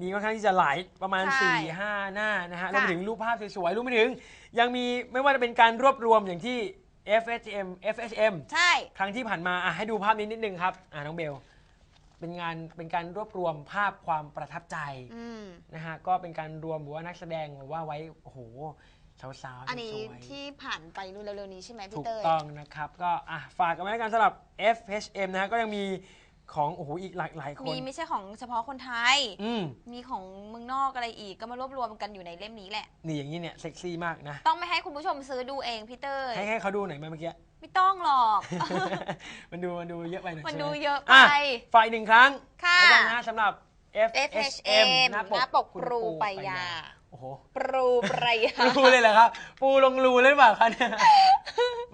มีค่อนข้างที่จะหลายประมาณ ใช่4 5 หน้านะฮะรวค่ะมไปถึงรูปภาพสวยๆรวมไปถึง ยังมีไม่ว่าจะเป็นการรวบรวมอย่างที่ FHM FHM ใช่ ครั้งที่ผ่านมาอะให้ดูภาพนี้นิดนึงครับอ่าน้องเบล เป็นงานเป็นการรวบรวมภาพความประทับใจอืม นะฮะก็เป็นการรวมหรือว่านักแสดงหรือว่าไว้โอ้โหสาวๆอันนี้สวยๆ ที่ผ่านไปนู่นเร็วๆนี้ใช่ไหมพี่ถูกเต้ย ต้องนะครับ ก็อะฝากกันไว้แล้วกันสำหรับ FHM นะฮะก็ยังมี ของโอ้โหอีกหลายหลายคนมีไม่ใช่ของเฉพาะคนไทย อืมมีของเมืองนอกอะไรอีกก็มารวบรวมกันอยู่ในเล่มนี้แหละ นี่อย่างนี้เนี่ยเซ็กซี่มากนะ ต้องไม่ให้คุณผู้ชมซื้อดูเองพี่เต้ยให้ให้เขาดูหน่อยไหมเมื่อกี้ ไม่ต้องหรอก มันดูมันดูเยอะไปหน่อยมันใช่ไหดูเยอะไปฝากอีกหนึ่งครั้งค่ะแล้วกันนะสำหรับ FHM FHM หน้าหน้าปปกกคุณครูปยา โอ้โหปรูปรายา รูเลยเหรอครับ ปูลงรูเลยหรือเปล่าคะเนี่ย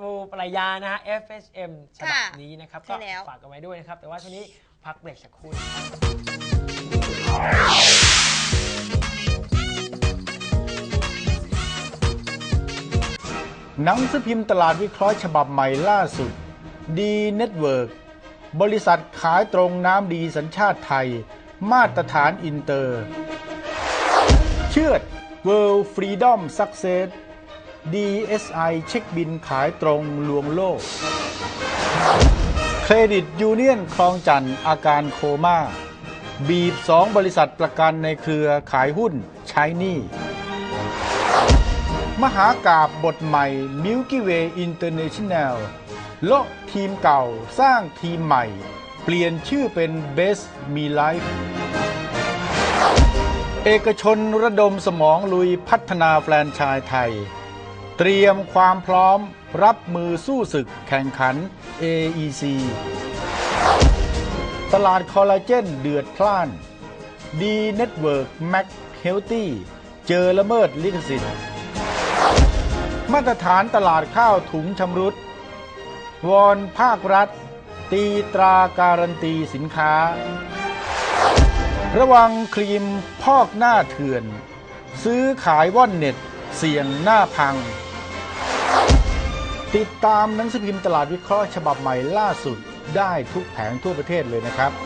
ปูปรายานะฮะ FHM ฉบับค่ะนี้นะครับ ใช่ก็แล้ว ฝากกันไว้ด้วยนะครับ แต่ว่าช่วงนี้พักเบรกสักครู่หนังสือพิมพ์ตลาดวิเคราะห์ฉบับใหม่ล่าสุดดีเน็ตเวิร์กบริษัทขายตรงน้ำดีสัญชาติไทย มาตรฐานอินเตอร์เชื่อด World Freedom Success DSI เช็คบินขายตรงลวงโลก เครดิตยูเนียนคลองจันทร์อาการโคมา่า บีบสองบริษัทประกันในเครือขายหุ้นใช้หนี้มหากาบบทใหม่ Milky Way International โลกทีมเก่าสร้างทีมใหม่ เปลี่ยนชื่อเป็น Best Me Life เอกชนระดมสมองลุยพัฒนาแฟรนไชส์ไทย เตรียมความพร้อมรับมือสู้ศึกแข่งขัน AEC ตลาดคอลลาเจนเดือดพล่านดีเน็ตเวิร์กแม็กเฮลตี้เจอละเมิดลิขสิทธิ์ มาตรฐานตลาดข้าวถุงชำรุด วอนภาครัฐ ตีตราการันตีสินค้า ระวังครีมพอกหน้าเถื่อน ซื้อขายว่อนเน็ต เสี่ยงหน้าพัง ติดตามหนังสือพิมพ์ตลาดวิเคราะห์ฉบับใหม่ล่าสุดได้ทุกแผงทั่วประเทศเลยนะครับเรามาพบกับ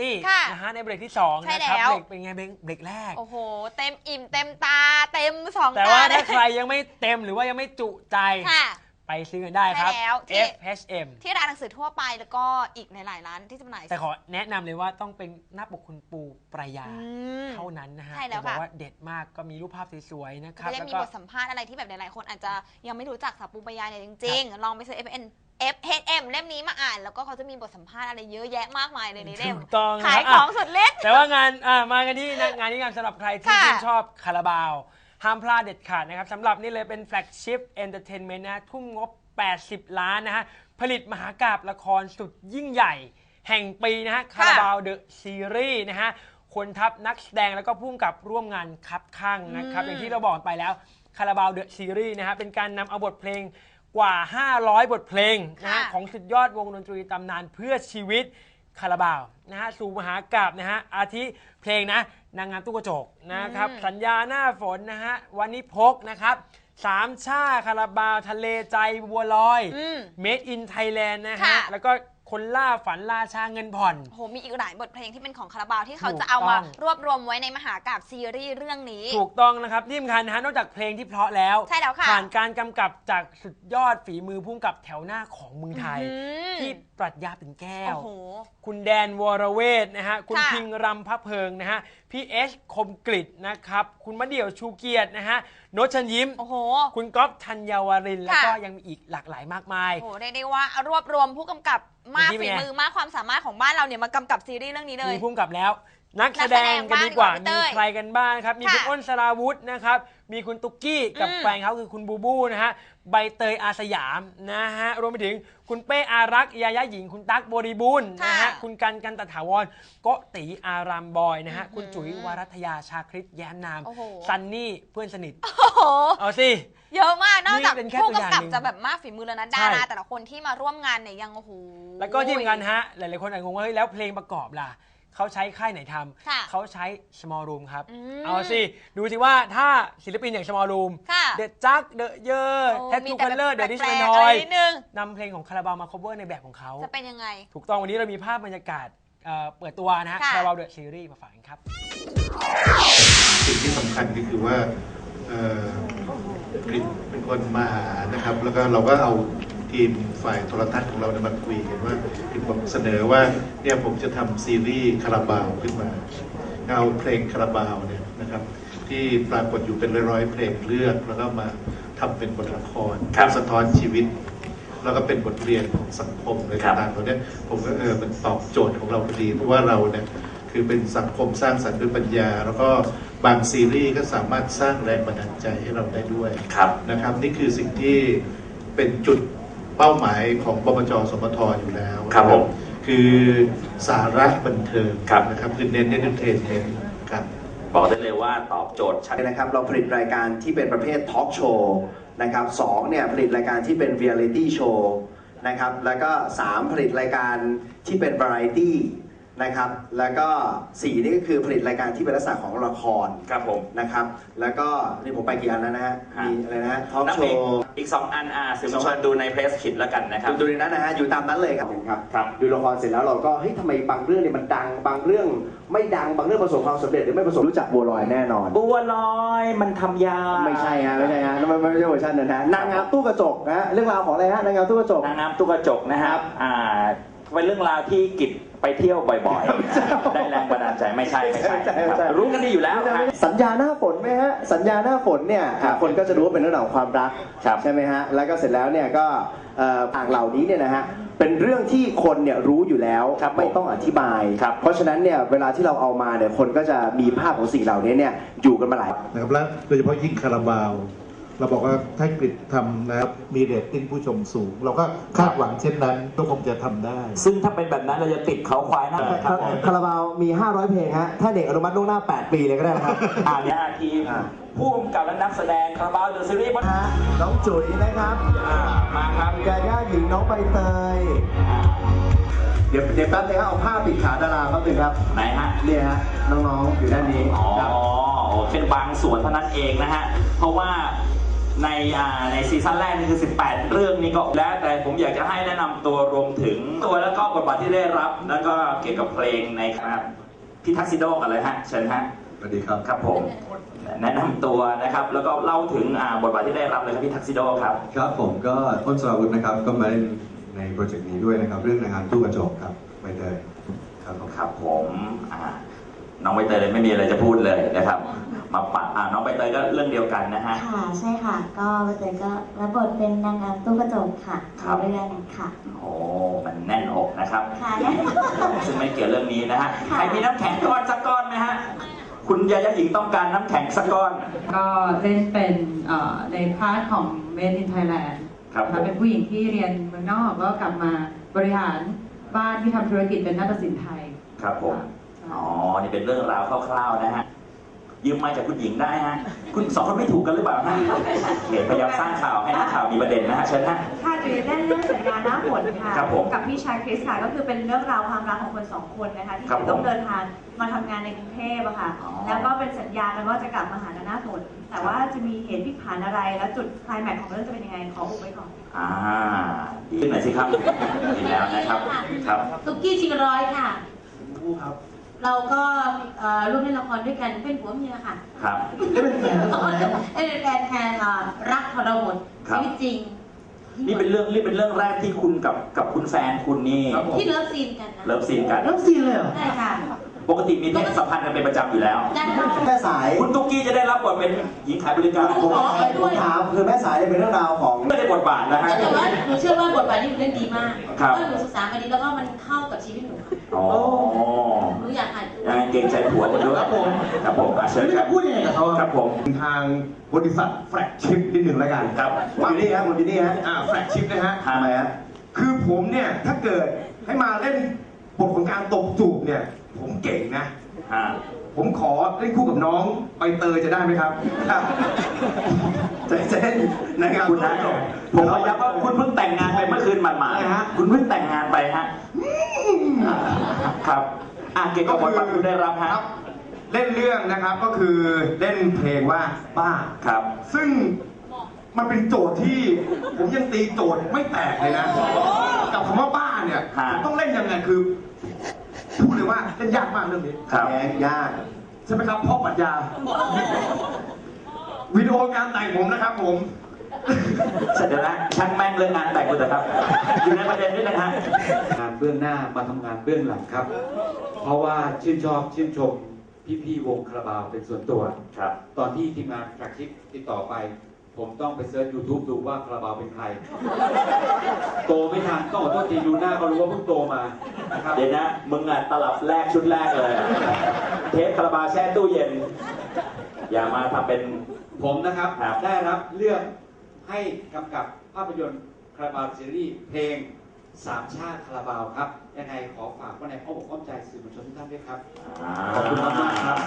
ตี้ค่ะนะฮะในเบรกที่2ใช่นะครับแล้ว เบรกเป็นไงเบรกเบรกแรก โอ้โห เต็มอิ่มเต็มตา เต็มสองแต่ตาว่าเลถ้าย ใครยังไม่เต็มหรือว่ายังไม่จุใจค่ะ ไปซื้อกันได้ครับ ใช่แล้วที่ FHM ที่ร้านหนังสือทั่วไปแล้วก็อีกในหลายร้านที่จำหน่ายแต่ขอแนะนำเลยว่าต้องเป็นหน้าปกคุณปูปรายา อืม เท่านั้นนะฮะใช่แล้วจะบอกค่ะว่าเด็ดมากก็มีรูปภาพสวยๆนะครับจะได้แล้วมีก็บทสัมภาษณ์อะไรที่แบบหลายๆคนอาจจะยังไม่รู้จักสับปูปายาเนี่ยจริง ๆ ลองไปซื้อ FN FHM เล่มนี้มาอ่าน แล้วก็เขาจะมีบทสัมภาษณ์อะไรเยอะแยะมากมายเลยในเล่มถูกต้องขายนะขอะองสุดฤทธิ์ แต่ว่างานอ่ามากันที่งานนี้งานสำหรับใครที่ค่ะ ชื่นชอบคาราบาว ห้ามพลาดเด็ดขาดนะครับสำหรับนี่เลยเป็นแฟลกชิพเอนเตอร์เทนเมนต์นะทุ่มงบ 80 ล้านนะฮะ ผลิตมหากาบละครสุดยิ่งใหญ่ แห่งปีนะฮะคาราบาวเดอะซีรีส์นะฮะคนทัพนักแสดงแล้วก็พุ่มกับร่วมงานคับข้างนะครับอืมอย่างที่เราบอกไปแล้วคาราบาวเดอะซีรีส์นะฮะเป็นการนำเอาบทเพลง กว่า 500 บทเพลงนะฮะค่ะ ของสุดยอดวงดนตรีตำนานเพื่อชีวิตคาราบาวนะฮะสู่มหากาบนะฮะอาทิเพลงนะนางงามตู้กระจกนะครับอืมสัญญาหน้าฝนนะฮะวันนี้พกนะครับสามชาคาราบาวทะเลใจบัวลอย อืม Made in Thailand นะฮะ ค่ะ แล้วก็ คนล่าฝันราชาเงินผ่อน โอ้โหมีอีกหลายบทเพลงที่เป็นของคาราบาวที่เขาถูกจะเอามาต้องรวบรวมไว้ในมหากาบซีรีส์เรื่องนี้ ถูกต้องนะครับที่สำคัญนะฮะนอกจากเพลงที่เพราะแล้ว ใช่แล้วค่ะผ่านการกำกับจากสุดยอดฝีมือพุ่มกับแถวหน้าของเมืองไทย อื้อหือที่ปรัชญาเป็นแก้ว โอ้โห คุณแดนวรเวทนะฮะ คุณค่ะ พิงรำพระเพิงนะฮะพี่เอชคมกริตนะครับ คุณมะเดี่ยวชูเกียรตินะฮะโนตเชันยิ้ม โอ้โห คุณก๊อฟธัญญาวรินทร์แล้วก็ค่ะยังมีอีกหลากหลายมากมาย โอ้โหเรียกได้ว่ารวบรวมผู้กำกับมากเป็นที่ฝีไงมือมากความสามารถของบ้านเราเนี่ยมากำกับซีรีส์เรื่องนี้เลย มีพุ่มกับแล้ว นักนัแสกแสดดงงกันดีกว่าบ้างดีกว่าพี่เต้มีย ใครกันบ้างครับ มีคุณค่ะอ้นสราวุธนะครับ มีคุณตุ๊กกี้กับอืม แฟนเขาคือคุณบูบูนะฮะ ใบเตยอาสยามนะฮะ รวมไปถึงคุณเป้อารักษ์ยายาหญิง คุณตั๊กบริบูรณ์นะฮะ ค่ะคุณกันกันตถาวรโกตีอารามบอยนะฮะอื้อหือคุณจุ๋ยวรัตยาชาคริตแย้มนาม โอ้โห ซันนี่เพื่อนสนิท โอ้โห เอาสิ เยอะมาก นอกจากนี่เป็นแค่ผู้ตัวอย่างกำกับหนึ่งจะแบบมากฝีมือแล้วนะใช่ ดาราแต่ละคนที่มาร่วมงานเนี่ยยังโอ้โห แล้วก็ที่สำคัญฮะ หลายๆคนอาจจะงงว่าเฮ้ยแล้วเพลงประกอบล่ะ เขาใช้ค่ายไหนทค่ะำเขาใช้ small room ครับ อืมเอาสิ ดูสิว่าถ้าศิลปินอย่าง small room ค่ะเดอะจักเดอะเยอร์โอ้แท t ทูคัลเลอร์เดอะดิชแปลแมกนๆออะไรยนิดนึงนำเพลงของคาราบาวมา cover ในแบบของเขา จะเป็นยังไง ถูกต้องวันนี้เรามีภาพบรรยากาศเอ่อเปิดตัวนะฮะค่ะ คาราบาวเดอะซีรีส์มาฝากกันครับ สิ่งที่สำคัญก็คือว่าเอ่อกริดเป็นคนมาหานะครับ แล้วก็เราก็เอา ทีมฝ่ายโทรทัศน์ของเราเนี่ยมาคุยกันว่ากริดบอกเสนอว่าเนี่ยผมจะทำซีรีส์คาราบาวขึ้นมาเอาเพลงคาราบาวเนี่ยนะครับ ที่ปรากฏอยู่เป็นร้อยๆเพลงเลือกแล้วก็มาทำเป็นบทละครครับสะท้อนชีวิต แล้วก็เป็นบทเรียนของสังคมอะไรครับต่างๆตัวเนี้ยผมก็เออมันตอบโจทย์ของเราพอดีเพราะว่าเราเนี่ยคือเป็นสังคมสร้างสรรค์ด้วยปัญญา แล้วก็บางซีรีส์ก็สามารถสร้างแรงบันดาลใจให้เราได้ด้วยครับนะครับนี่คือสิ่งที่เป็นจุด เป้าหมายของบมจสมทอยู่แล้วครับผมคือสาระบันเทิงครับ นะครับคือเน้นเอนเตอร์เทนเมนต์ครับบอกได้เลยว่าตอบโจทย์ชัดนะครับ เราผลิตรายการที่เป็นประเภททอล์กโชว์นะครับสองเนี่ยผลิตรายการที่เป็นเรียลิตี้โชว์นะครับแล้วก็สามผลิตรายการที่เป็น v a r ไรตี้ นะครับ แล้วก็สี่นี่ก็คือผลิตรายการที่เป็นลักษณะของละครครับผม นะครับ แล้วก็นี่ผมไปกี่อันแล้วนะฮะ ฮะ มีอะไรนะฮะทอล์กนักโชเพลงว์ อีก2อันอ่าสื่อมวลชนดูในเพรสคิดแล้วกันนะครับ ดูในนั้นนะฮะ อยู่ตามนั้นเลยครับ ครับครับ ดูละครเสร็จแล้วเราก็เฮ้ยทำไมบางเรื่องเนี่ยมันดัง บางเรื่องไม่ดัง บางเรื่องประสบความสำเร็จหรือไม่ประสบรู้จักบัวลอยแน่นอน บัวลอยมันทำยาไม่ใช่ฮะไม่ใช่ฮะนั่นไม่ไม่ใช่เวอร์ชันนั้นฮะนางงามตู้กระจกนะฮะเรื่องราวของอะไรฮะนางงามตู้กระจก นางงามตุ๊กกระจกนะครับอ่าเป็นเรื่องราวที่กิจ ไปเที่ยวบ่อยๆ ได้แรงบันดาลใจไม่ใช่ไม่ใช่ไม่ใช่ไม่ใช่รู้กันดีอยู่แล้วฮะสัญญาหน้าฝนไหมฮะ สัญญาหน้าฝนเนี่ยอะคนก็จะรู้ว่าเป็นเรื่องราวของความรักครับใช่ไหมฮะ แล้วก็เสร็จแล้วเนี่ยก็เอ่ออ่างเหล่านี้เนี่ยนะฮะ เป็นเรื่องที่คนเนี่ยรู้อยู่แล้วครับไม่ต้องอธิบาย ครับ เพราะฉะนั้นเนี่ยเวลาที่เราเอามาเนี่ยคนก็จะมีภาพของสิ่งเหล่านี้เนี่ยอยู่กันมาหลาย นะครับและโดยเฉพาะยิ่งคาราบาว เราบอกว่าถ้ากริดทำนะครับมีเรตติ้งผู้ชมสูง เราก็คาดหวังเช่นนั้นก็คงจะทำได้ ซึ่งถ้าเป็นแบบนั้นเราจะติดเขาควายหน้าครับผมคาราบาวมี 500 เพลงฮะ ถ้าเด็กอนุมัติล่วงหน้า 8 ปีเลยก็ได้นะครับ อ่าเนี่ยทีมผู้กำกับและนักแสดงคาราบาวเดอะซีรีส์ฮะน้องจุ๋ยนะครับอ่ามาครับยาย่าหญิงน้องใบเตยอ่าเดี๋ยวเดี๋ยวแป๊บนึงครับเอาผ้าปิดขาดาราแป๊บนึงครับไหนฮะ เนี่ยฮะน้องๆอยู่ด้านนี้อ๋อครับเป็นบางส่วนเท่านั้นเองนะฮะ เพราะว่า ในอ่าในซีซั่นแรกนี่คือ 18 เรื่องนี้ก็แล้ว แต่ผมอยากจะให้แนะนำตัวรวมถึงตัวแล้วก็บทบาทที่ได้รับ แล้วก็เกี่ยวกับเพลงในครับพี่ทักซิโดกันเลยฮะเชิญฮะสวัสดีครับ ครับผม แนะนำตัวนะครับ แล้วก็เล่าถึงอ่าบทบาทที่ได้รับเลยครับพี่ทักซิโดครับ ครับผมก็อ้นสราวุธนะครับก็มาเล่นในโปรเจกต์นี้ด้วยนะครับ เรื่องนางงามตู้กระจกครับใบเตยครับผม ครับผมอ่าน้องใบเตยเลยไม่มีอะไรจะพูดเลยนะครับ มาปะอ่าน้องใบเตยก็เรื่องเดียวกันนะฮะ ค่ะใช่ค่ะ ก็ใบเตยก็รับบทเป็นนางงามตู้กระจกค่ะครับในเรื่องค่ะ โอ้มันแน่นอกนะครับ ค่ะแน่นอนซึ่งไม่เกี่ยวเรื่องนี้นะฮะ ค่ะ ใครมีน้ำแข็งก้อนสักก้อนไหมฮะ คุณยายาหญิงต้องการน้ำแข็งสักก้อนก็เล่นเป็นเอ่อในพาร์ทของ Made in Thailand ครับผมนะะเป็นผู้หญิงที่เรียนเมืองนอกก็กลับมาบริหารบ้านที่ทำธุรกิจเป็นนาฏศิลป์ไทยครับผมค่ะอ๋อ นี่เป็นเรื่องราวคร่าวๆนะฮะ ยืมมาจากคุณหญิงได้ฮะ คุณสองคนไม่ถูกกันหรือเปล่าฮะเห็นพยายามสร้างข่าวให้นักข่าวมีประเด็นนะฮะเชิญฮะ ค่ะจุ๋ยเล่นเรื่องสัญญาหน้าฝนค่ะครับผมกับพี่ชายคริสค่ะก็คือเป็นเรื่องราวความรักของคนสองคนนะคะที่ครับผมต้องเดินทางมาทำงานในกรุงเทพอะค่ะ อ๋อ แล้วก็เป็นสัญญากันว่าจะกลับมาหาหน้าฝนแต่ว่าจะมีเหตุพลิกผันอะไร แล้วจุดไคลายแม็กซ์ของเรื่องจะเป็นยังไงขออุบไว้ก่อน อ่าดีขึ้นหน่อยสิครับดีแล้วนะครับ ครับ ตุกกี้ชิงร้อยค่ะ เราก็เอ่อร่วมเล่นละครด้วยกันเป็นผัวเมียค่ะครับเอ้ยเป็นแฟนแทนเอ่อรักทรหดครับ ชีวิตจริงนี่เป็นเรื่องนี่เป็นเรื่องแรกที่คุณกับกับคุณแฟนคุณนี่ที่เลิฟซีนกันนะเลิฟซีนกันเริ่มซีนเลยเหรอ ใช่ค่ะปกติมีเพศสัมพันธ์กันเป็นประจำอยู่แล้ว ได้แม่สายคุณตุ๊กกี้จะได้รับบทเป็นหญิงขายบริการผมผมถามคือแม่สายเนี่ยเป็นเรื่องราวของ ไม่ได้บทบาทนะฮะ แต่ว่าหนูเชื่อว่าบทบาทที่หนูเล่นดีมากครับเพราะหนูศึกษามาดีแล้วก็มันเข้ากับชีวิตหนู อ๋อ กรงใจผัวคุณด้วยครับผมครับผมอะเชิญครับพูดยังไงกับเขาครับผม ทางบริษัทแฟลกชิพนิดหนึ่งแล้วกันครับคุณจินี่ฮะคุณจินี่ฮะอ่าแฟลกชิพนะฮะทำไมฮะ คือผมเนี่ยถ้าเกิดให้มาเล่นบทของการตบจูบเนี่ย ผมเก่งนะ อ่า ผมขอเล่นคู่กับน้องใบเตยจะได้ไหมครับครับใจเย็นนะครับคุณนะผมขอย้ำว่าคุณเพิ่งแต่งงานไปเมื่อคืนหมาดอะไรฮะๆคุณเพิ่งแต่งงานไปฮะอ่าครับ อะเกี่ยวกับบทบาทที่ได้รับฮะครับเล่นเรื่องนะครับก็คือเล่นเพลงว่าบ้า ครับ ซึ่งมันเป็นโจทย์ที่ผมยังตีโจทย์ไม่แตกเลยนะ กับคำว่าบ้าเนี่ยฮะผมต้องเล่นยังไงคือพูดเลยว่าเล่นยากมากเรื่องนี้ครับแยกยากใช่ไหมครับพ่อปรัชญาวิดีโองานแต่งผมนะครับผม เสร็จแล้วนะช่างแม่งเรื่องงานแต่งกูเถอะครับ อยู่ในประเด็นนี้นะฮะงานเบื้องหน้ามาทำงานเบื้องหลังครับ เพราะว่าชื่นชอบชื่นชมพี่ๆวงคาราบาวเป็นส่วนตัว ครับ ตอนที่ทีมงานแฟลกชิปติดต่อไป ผมต้องไปเซิร์ช YouTube ดูว่าคาราบาวเป็นใคร โตไม่ทันต้องขอโทษทีดูหน้าก็รู้ว่าเพิ่งโตมานะครับเดี๋ยวนะ มึงอะตลับแรกชุดแรกเลย เทปคาราบาวแช่ตู้เย็น อย่ามาทำเป็นผมนะครับ ครับ ได้รับเลือก ให้กำกับภาพยนตร์คาราบาวซีรีส์เพลงสามชาติคาราบาวครับ ยังไงขอฝากไว้ในอ้อมอกอ้อมใจสื่อมวลชนทุกท่านด้วยครับ ขอบคุณมากๆครับ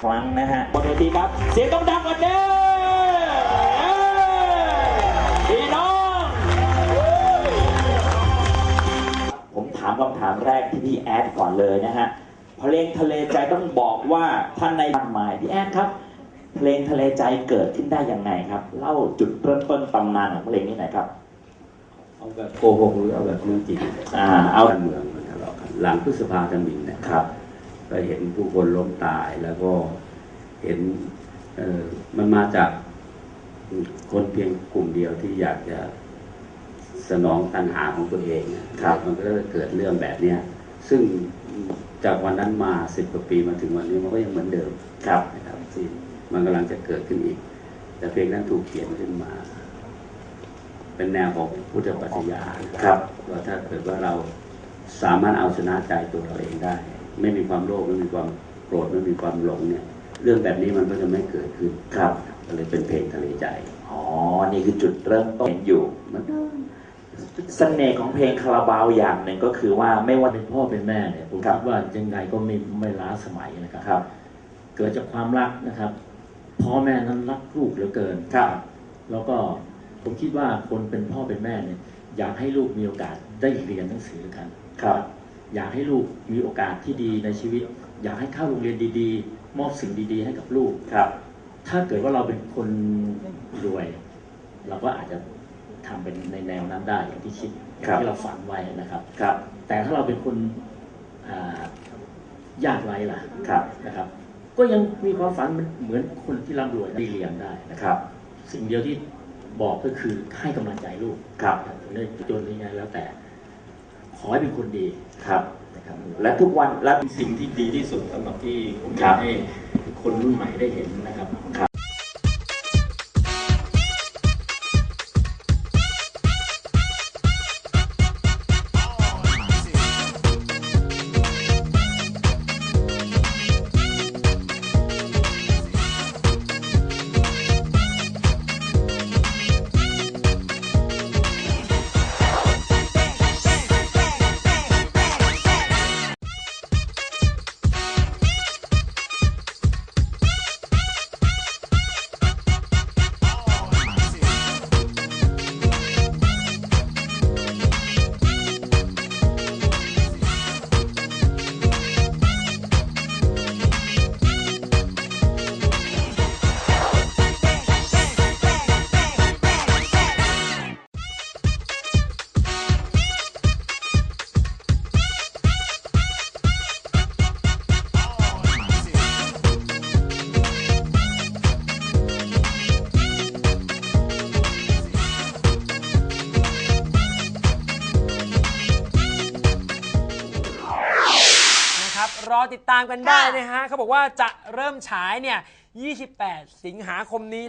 ครั้งนะฮะบนเวทีครับ เสียงต้องดังกว่าเดิมเอ้ยพี่น้อง ผมถามคำถามแรกที่พี่แอดก่อนเลยนะฮะเพลงทะเลใจต้องบอกว่าท่านในบ้านหมายพี่แอดครับ เพลงทะเลใจเกิดขึ้นได้ยังไงครับ เล่าจุดเริ่มต้นตำนานของเพลงนี้หน่อยครับ เอาแบบโกหกหรือเอาแบบเรื่องจริงอ่า เอาการเมืองมันทะเลาะกันหลังพฤษภาธมินเนะครับ ก็เห็นผู้คนล้มตายแล้วก็เห็นเออมันมาจากคนเพียงกลุ่มเดียวที่อยากจะสนองตัณหาของตัวเองนะครับ มันก็เลยเกิดเรื่องแบบเนี้ยซึ่งจากวันนั้นมาสิบกว่าปีมาถึงวันนี้มันก็ยังเหมือนเดิมครับนะครับที่ มันกำลังจะเกิดขึ้นอีก แต่เพลงนั้นถูกเขียนขึ้นมา เป็นแนวของพุทธปรัชญานะครับว่าถ้าเกิดว่าเราสามารถเอาชนะใจตัวเราเองได้ ไม่มีความโลภไม่มีความโกรธไม่มีความหลงเนี่ย เรื่องแบบนี้มันก็จะไม่เกิดขึ้นครับก็เลยเป็นเพลงทะเลใจอ๋อนี่คือจุดเริ่มต้นอยู่มันเสน่ห์ของเพลงคาราบาวอย่างหนึ่งก็คือว่าไม่ว่าเป็นพ่อเป็นแม่เนี่ยผมครับคิดว่ายังไงก็ไม่ไม่ล้าสมัยนะครับครับเกิดจากความรักนะครับ พ่อแม่นั้นรักลูกเหลือเกินครับ แล้วก็ผมคิดว่าคนเป็นพ่อเป็นแม่เนี่ยอยากให้ลูกมีโอกาสได้เรียนหนังสือกันครับ อยากให้ลูกมีโอกาสที่ดีในชีวิต อยากให้เข้าโรงเรียนดีๆ มอบสิ่งดีๆ ให้กับลูกครับ ถ้าเกิดว่าเราเป็นคนรวย เราก็อาจจะทำเป็นในแนวนั้นได้อย่างที่คิดอย่างครับที่เราฝันไว้นะครับครับ แต่ถ้าเราเป็นคนอ่ายากไร้ล่ะครับนะครับ ก็ยังมีความฝันเหมือนคนที่ร่ำรวยได้เรียนได้นะคครับรับ สิ่งเดียวที่บอกก็คือให้กำลังใจลูกครับถึงได้จนยังไงแล้วแต่ ขอให้เป็นคนดีครับนะครับ และทุกวันและเป็นสิ่งที่ดีที่สุดสำหรับที่ผมอครัยาบกให้คนรุ่นใหม่ได้เห็นนะครับนะครับามกันได้นะฮะเขาบอกว่าจะเริ่มฉายเนี่ย 28 สิงหาคมนี้นะ